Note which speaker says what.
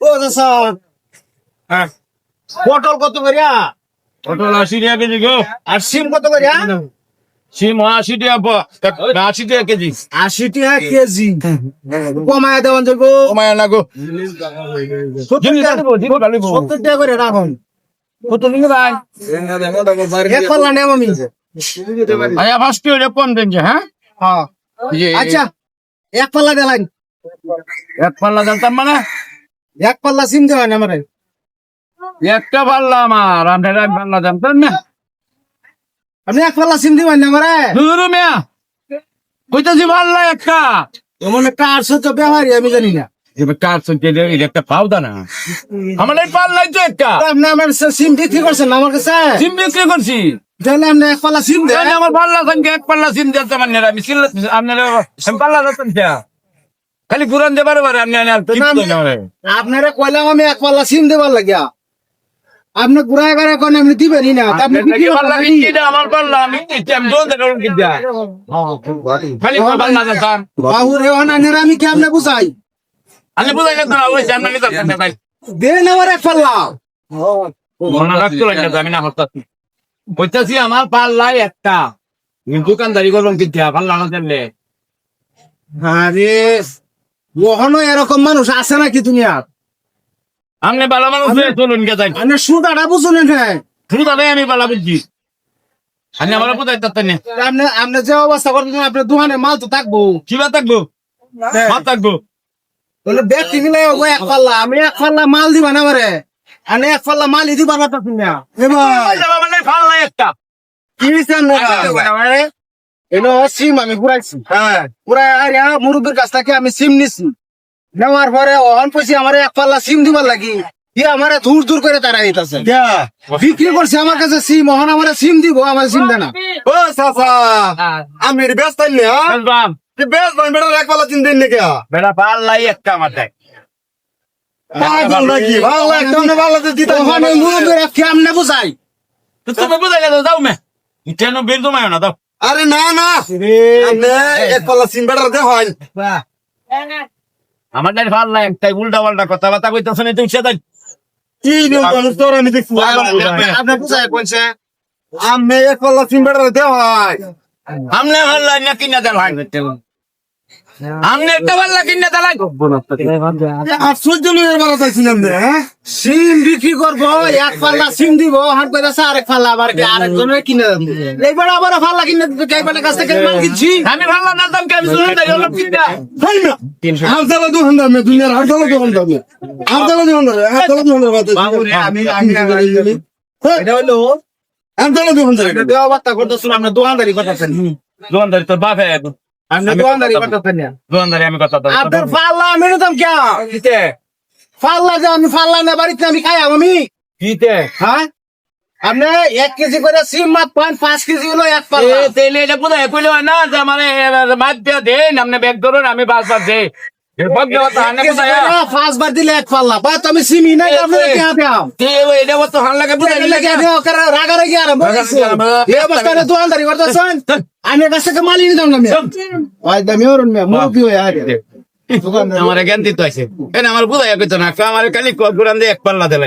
Speaker 1: ও
Speaker 2: হ্যাঁ
Speaker 1: পটল কত করিয়া?
Speaker 2: পটল আশি টাকা কেজি গো।
Speaker 1: আর সিম কত করিয়া?
Speaker 2: সিম আশি টাকা আশি টাকা কেজি।
Speaker 1: আশি টাকা কেজি। কমায় দেওয়ান যাব
Speaker 2: কমায় না গো।
Speaker 1: সত্তর টাকা করে রাখুন
Speaker 2: কত দিন ভাই?
Speaker 1: এক পাল্লা নেব আমি।
Speaker 2: আয়া ফার্স্ট ইয়ারে পন হ্যাঁ?
Speaker 1: হ্যাঁ। আচ্ছা এক পাল্লা দিলাম
Speaker 2: এক পাল্লা জানতাম মানে?
Speaker 1: এক পাল্লা সিম দেওয়া না আমার।
Speaker 2: একটা পাল্লা আমার আপনার এক পাল্লা জানতেন না।
Speaker 1: আপনি এক পাল্লা সিম দিবেন না আমার।
Speaker 2: দুরু মিয়া কইতাছি পাল্লা একটা।
Speaker 1: এমন একটা আটশো তো ব্যবহারই আমি জানি না।
Speaker 2: এবার কার এটা একটা পাউদা না। আমার এই পাল্লাই তো একটা।
Speaker 1: আপনি আমার সিম বিক্রি করছেন আমার কাছে?
Speaker 2: সিম বিক্রি করছি।
Speaker 1: তাহলে আপনি এক পাল্লা সিম দেন।
Speaker 2: আমার পাল্লা সঙ্গে এক পাল্লা সিম দিতে মানে আমি সিল আপনার পাল্লা দিতেন খালি ঘুরান দেবার পারে আপনি কি
Speaker 1: না? আপনারা কইলাম আমি এক পাল্লা সিম দেবার লাগিয়া। আপনি ঘুরায় গাড়া কোন আপনি দিবেনই না আপনি
Speaker 2: কি পাল্লা
Speaker 1: করবেন
Speaker 2: কিনছি আমার পাল্লা আমি আমি দোন থেকে কিনছি খালি পাল্লা দিতাম
Speaker 1: বাবু রে অনানের আমি কেমনে বুঝাই?
Speaker 2: আমি বুঝাই না তোরা ওই সামনে নিতে ভাই।
Speaker 1: দেন আমার এক পাল্লা।
Speaker 2: মনে রাখতে লাগে আমি না হতাছি কইতাছি আমার পাল্লাই একটা। দোকানদারি করলাম কিনছি পাল্লা না জানলে
Speaker 1: আরে ওহনো এরকম মানুষ আছে নাকি দুনিয়ার
Speaker 2: আপনি বালা মানুষ হয়ে চলুন গে যাই।
Speaker 1: আপনি সুদাটা বুঝুন হ্যাঁ
Speaker 2: তাহলে আমি বালা বুঝছি। আমি আমার না।
Speaker 1: আপনি আপনি যে অবস্থা আপনার দোকানে মাল তো থাকব।
Speaker 2: কিবা থাকব? মা থাকব।
Speaker 1: তাহলে ব্যক্তি মিলে এক পাল্লা আমি এক পাল্লা মাল দিবা না আমারে? আমি এক পাল্লা মালই দিবা না তখন না এবার
Speaker 2: মানে পাল্লাই একটা।
Speaker 1: কি চান এলো সিম আমি ঘুরাইছি হ্যাঁ। ঘুরাই আরে মুরব্বীর কাছ থেকে আমি সিম নিছি। নেওয়ার পরে অহন পয়সা আমার এক পাল্লা সিম দিবার লাগি। ই আমারে দূর দূর করে তারা দিতেছে। বিক্রি করছে আমার কাছে সিম অহন আমার সিম দিব আমার সিম দেনা।
Speaker 3: ও চাচা আমি ব্যস্ত নি হ্যাঁ? ব্যস্ত বেটা এক পালা তিন দিন নাকি
Speaker 2: বেটা পাল্লাই একটা আমার দেখ।
Speaker 3: পাগল নাকি? ভালো একটা মানে ভালো দিতে
Speaker 1: ওখানে মুরব্বীর কেমনে বুঝাই?
Speaker 2: তো তুমি বুঝাই যাও মে। ইটেনো বের তোমায় না দাও
Speaker 3: আরে না না। এক পালা সিম বেটার দে হয়।
Speaker 2: আমার নাই ভালো লাগে একটাই উল্টা পাল্টা কথাবার্তা কইতেছ না তুমি সেটাই
Speaker 3: কি নিয়ম মানুষ তোর আমি দেখছি
Speaker 1: আপনি বুঝাই কোনছে
Speaker 3: আমি এক পালা সিম বেটার দে হয়।
Speaker 2: আমনে লাগে না কিনা দেয় হয়। আমনে একটা পাল্লা কিনা দেল হয়
Speaker 3: নিয়ে হ্যাঁ?
Speaker 1: সিম বিক্রি করব এক পাল্লা সিম দিব হান কইতাছে আরেক পাল্লা আবার কি আরেকজনের কিনে দেব। এইবার আবার পাল্লা কিনে দিতে কাছ থেকে মাল কিনছি।
Speaker 2: আমি পাল্লা না দাম শুনে দেখ কিনা
Speaker 3: হয় না দুনিয়ার
Speaker 1: আমি আমি এটা হলো
Speaker 3: জ্বালা দোকানদার
Speaker 1: দেওয়া বার্তা দোকানদারি
Speaker 2: তোর বাপ হ্যাঁ আমি কথা
Speaker 1: পাল্লা আমি নিতাম কে পাল্লা যে আমি পাল্লা না বাড়িতে আমি খাই আমি
Speaker 2: কিতে?
Speaker 1: হ্যাঁ? আপনি এক কেজি করে সিম মাত পান পাঁচ কেজি হলো এক পাল্লা
Speaker 2: তেলে এটা বুঝাই হয় না যে মানে মাছ দিয়ে দেন আপনি ব্যাগ ধরুন আমি বাস বাস দে
Speaker 1: পাঁচবার দিলে এক পাল্লা। বা তুমি সিমই নাই রাগারাগি আরম্ভ দোকানদারি করতেছেন? আমি কাছ থেকে মালি নিতাম না দামি ওরন মুরব্বী হয়ে আগে
Speaker 2: আমার জ্ঞান দিতে আছে আমার বুঝাই কইতো না আমার খালি গুরান দিয়ে এক পাল্লা দিলে